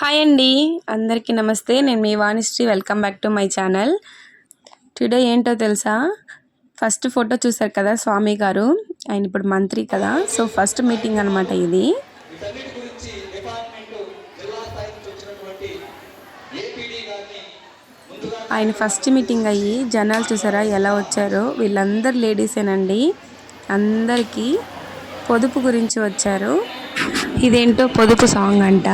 Hi అండి. అందరికీ నమస్తే. నేను మీ Vanisri. Welcome back to my channel. Today ఏంటో తెలుసా? ఫస్ట్ ఫోటో చూసారు కదా స్వామి గారు. ఆయన ఇప్పుడు మంత్రి కదా. సో ఫస్ట్ మీటింగ్ అనమాట ఇది. ఆయన ఫస్ట్ మీటింగ్ అయ్యి జనాలు చూసారా ఎలా వచ్చారో? వీళ్ళందరు లేడీసేనండి అందరికీ పొదుపు గురించి వచ్చారు. ఇదేంటో పొదుపు సాంగ్ అంట.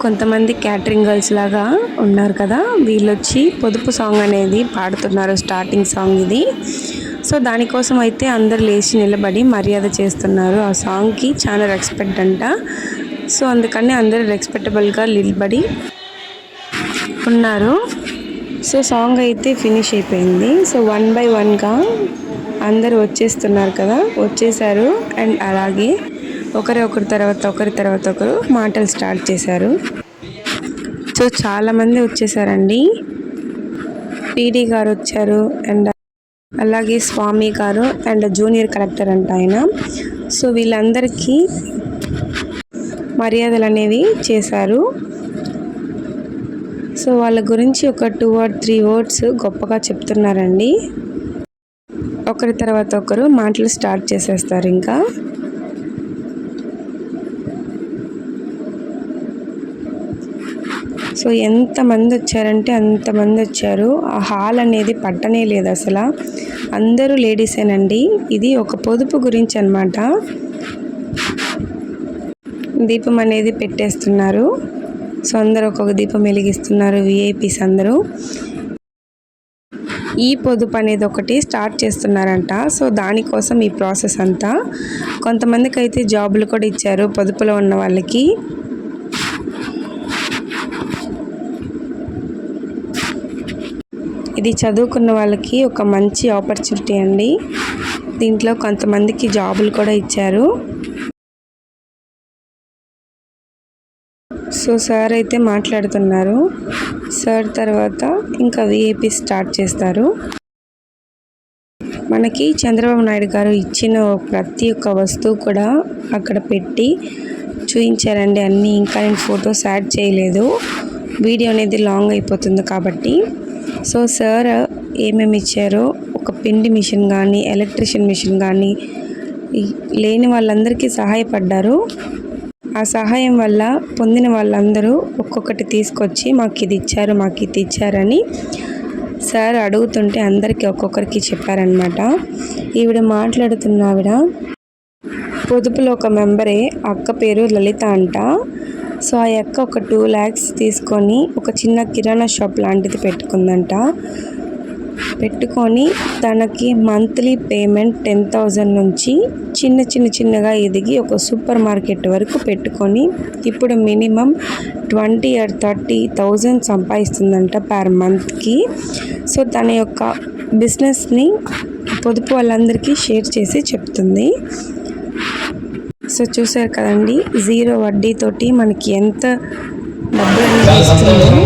కొంతమంది క్యాటరింగ్ గర్ల్స్ లాగా ఉన్నారు కదా వీళ్ళు వచ్చి పొదుపు సాంగ్ అనేది పాడుతున్నారు స్టార్టింగ్ సాంగ్ ఇది. సో దానికోసం అయితే అందరు లేచి నిలబడి మర్యాద చేస్తున్నారు. ఆ సాంగ్కి చాలా రెస్పెక్ట్ అంట. సో అందుకని అందరూ రెస్పెక్టబుల్గా నిలబడి ఉన్నారు. సో సాంగ్ అయితే ఫినిష్ అయిపోయింది. సో వన్ బై వన్గా అందరూ వచ్చేస్తున్నారు కదా వచ్చేసారు. అండ్ అలాగే ఒకరి ఒకరి తర్వాత ఒకరి తర్వాత ఒకరు మాటలు స్టార్ట్ చేశారు. సో చాలామంది వచ్చేసారండి. పీడీ గారు వచ్చారు అండ్ అలాగే స్వామి గారు అండ్ జూనియర్ కలెక్టర్ అంట ఆయన. సో వీళ్ళందరికీ మర్యాదలు అనేవి చేశారు. సో వాళ్ళ గురించి ఒక టూ ఆర్ త్రీ వర్డ్స్ గొప్పగా చెప్తున్నారండి. ఒకరి తర్వాత ఒకరు మాటలు స్టార్ట్ చేసేస్తారు ఇంకా. సో ఎంతమంది వచ్చారంటే అంతమంది వచ్చారు. ఆ హాల్ అనేది పట్టనే లేదు అసలు. అందరూ లేడీసేనండి. ఇది ఒక పొదుపు గురించి అన్నమాట దీపం అనేది పెట్టేస్తున్నారు. సో అందరూ ఒక్కొక్క దీపం వెలిగిస్తున్నారు. విఐపీస్ అందరూ. ఈ పొదుపు అనేది ఒకటి స్టార్ట్ చేస్తున్నారంట. సో దానికోసం ఈ ప్రాసెస్ అంతా. కొంతమందికి అయితే జాబులు కూడా ఇచ్చారు పొదుపులో ఉన్న వాళ్ళకి. ఇది చదువుకున్న వాళ్ళకి ఒక మంచి ఆపర్చునిటీ అండి. దీంట్లో కొంతమందికి జాబులు కూడా ఇచ్చారు. సో సార్ అయితే మాట్లాడుతున్నారు. సార్ తర్వాత ఇంకా విఐపి స్టార్ట్ చేస్తారు. మనకి చంద్రబాబు నాయుడు గారు ఇచ్చిన ప్రతి ఒక్క వస్తువు కూడా అక్కడ పెట్టి చూపించారండి అన్నీ ఇంకా నేను ఫొటోస్ యాడ్ చేయలేదు. వీడియో అనేది లాంగ్ అయిపోతుంది కాబట్టి. సో సార్ ఏమేమి ఇచ్చారో ఒక పిండి మిషన్ కానీ ఎలక్ట్రిషియన్ మిషన్ కానీ లేని వాళ్ళందరికీ సహాయపడ్డారు. ఆ సహాయం వల్ల పొందిన వాళ్ళందరూ ఒక్కొక్కటి తీసుకొచ్చి మాకు ఇది ఇచ్చారు మాకు ఇది ఇచ్చారని సార్ అడుగుతుంటే అందరికీ ఒక్కొక్కరికి చెప్పారనమాట ఈవిడ మాట్లాడుతున్న ఆవిడ పొదుపులో ఒక మెంబరే అక్క పేరు లలిత అంట. సో ఆ యొక్క ఒక టూ ల్యాక్స్ తీసుకొని ఒక చిన్న కిరాణా షాప్ లాంటిది పెట్టుకుందంట. పెట్టుకొని తనకి మంత్లీ పేమెంట్ టెన్ థౌజండ్ నుంచి చిన్న చిన్న చిన్నగా ఎదిగి ఒక సూపర్ మార్కెట్ వరకు పెట్టుకొని ఇప్పుడు minimum twenty or thirty thousand సంపాదిస్తుందంట per మంత్కి. సో తన యొక్క బిజినెస్ని పొదుపు వాళ్ళందరికీ షేర్ చేసి చెప్తుంది. సో చూసారు కదండి జీరో వడ్డీతోటి మనకి ఎంత డబ్బులు అనేది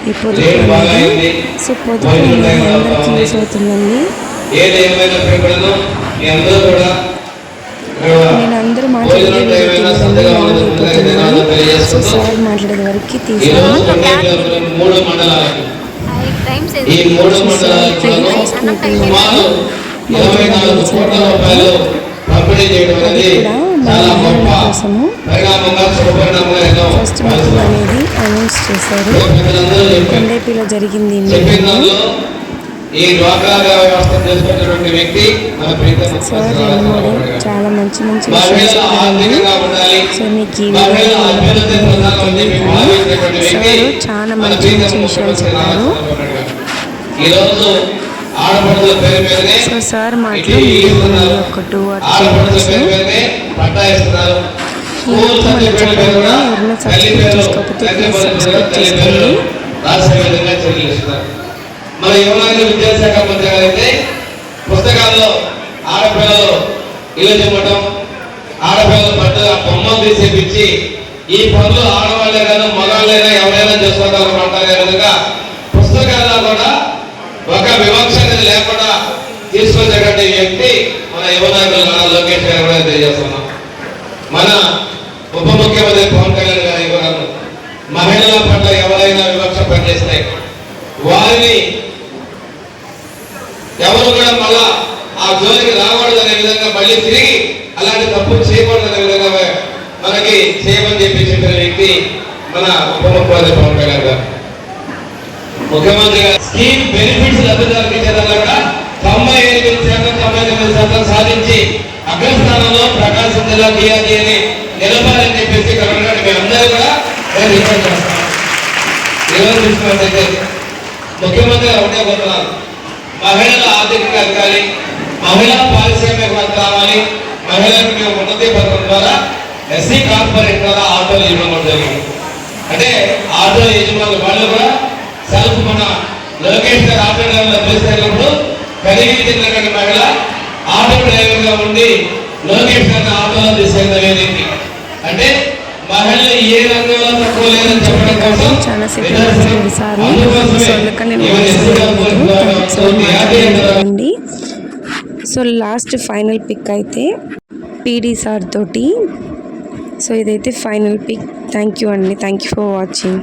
ఈ పొదుపు అనేది సో పొదుపు అనేది అందరికీ యూస్ అవుతుందండి. నేను అందరూ మాట్లాడే భోజనం టైం అయినా సందడిగా ఉంటుంది ముందుగా ధన్యవాదాలు సో సార్ మాట్లాడే వరకు తీసాను ఇది ఫస్ట్ మీటింగ్ పంపిణీ చేయడం అనేది చాలా గొప్ప పరిణామంగా శుభపరిణామంగా ఎన్నో అనేది అనౌన్స్ చేశారు. కొండేపిలో జరిగింది ఈ డ్వాక్రా వ్యవస్థ చేసుకున్నటువంటి వ్యక్తి మన ప్రీతం సార్ రెండు మూడు చాలా మంచి మంచి సో మీకు ఈ సార్ చాలా మంచి మంచి విషయాలు చెప్పారు. సో సార్ మాటలు. ఒక టూ ఆర్ త్రీ మన కూడా ఎవరైనా సబ్స్క్రైబ్ చేసుకోకపోతే ప్లీజ్ సబ్స్క్రైబ్ చేసుకోండి మన విద్యాశాఖ మంత్రి పుస్తకాల్లో ఆడపిల్లలు ఇల్లు చిమ్మటం ఆడపిల్లల పట్టు ఆ బొమ్మలు తీసేపించి ఈ పనులు ఆడవాళ్ళే కాదు మగాళ్ళైనా ఎవరైనా చేసుకోగలరు అంటారు. విధంగా పుస్తకాల్లో కూడా ఒక వివక్ష అనేది లేకుండా తీసుకొచ్చేటువంటి వ్యక్తి మన యువనాయకులు నారా లోకేష్ గారు కూడా తెలియజేస్తున్నాం. మన ఉప ముఖ్యమంత్రి పవన్ కళ్యాణ్ గారి కూడా మహిళల పట్ల ఎవరైనా వివక్ష పనిచేస్తే వారిని ఎవరు కూడా మళ్ళా ఆ జోలికి రాకూడదనే విధంగా మళ్ళీ తిరిగి అలాంటి తప్పు చేయకూడదనే విధంగా మనకి చేయమని చెప్పి చెప్పిన వ్యక్తి మన ఉప ముఖ్యమంత్రి పవన్ కళ్యాణ్ గారు. ముఖ్యమంత్రి గారు స్కీమ్ బెనిఫిట్స్ లబ్ధిదారులకు ఇచ్చేదాన్ని కూడా తొంభై ఎనిమిది శాతం తొంభై తొమ్మిది శాతం సాధించి అగ్రస్థానంలో ప్రకాశం జిల్లా డిఆర్డీని నిలపాలని చెప్పేసి కనుగొనడానికి మీ కూడా నేను రిక్వెస్ట్ ఈరోజు చూసుకున్నట్లయితే ముఖ్యమంత్రి ఒకటే కోరుతున్నాను మహిళల ఆర్థికంగా ఎదగాలి మహిళా పారిశ్రామికవేత్త రావాలి మహిళలకు మేము ఉన్నతి పథకం ద్వారా ఎస్సీ కార్పొరేట్ ద్వారా ఆటోలు ఇవ్వడం జరిగింది. అంటే ఆటో యజమానులు వాళ్ళు కూడా సెల్ఫ్ మన లోకేష్ గారు ఆటో డ్రైవర్లు కలిగి చెందినటువంటి మహిళ ఆటో ఉండి లోకేష్ గారిని ఆటోలో తీసుకెళ్ళిన వేదిక అంటే మహిళలు ఏ రంగంలో తక్కువ లేదని చెప్పడం కోసం చాలా సేపు సార్. అందుకని సో లాస్ట్ ఫైనల్ పిక్ అయితే పీడీ సార్ తోటి. సో ఇదైతే ఫైనల్ పిక్. థ్యాంక్ యూ అండి. Thank you for watching.